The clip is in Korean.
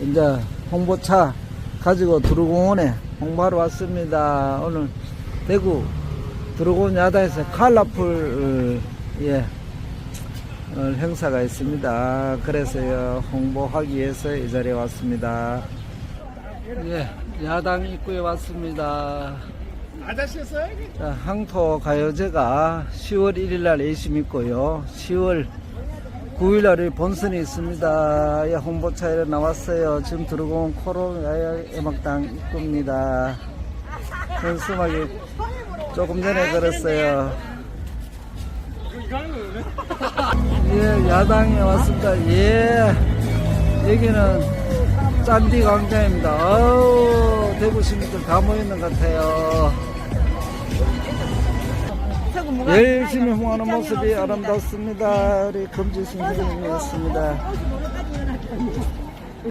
이제 홍보차 가지고 두루공원에 홍보하러 왔습니다. 오늘 대구 두루공원 야다에서 칼라풀 어, 예 어, 행사가 있습니다. 그래서요 홍보하기 위해서 이 자리에 왔습니다. 예 야당 입구에 왔습니다. 아저씨였어요? 자, 항토 가요제가 10월 1일 날 예심 있고요. 10월 9일 날에 본선이 있습니다. 예, 홍보차에 나왔어요. 지금 들어온 코로나 음악당 입구입니다. 현수막이 조금 전에 걸었어요. 예, 야당에 왔습니다. 예, 여기는 짠디 광장입니다. 어우, 대구 시민들 다 모이는 것 같아요. 열심히 홍하는 모습이 아름답습니다. 우리 금지 선생님이었습니다.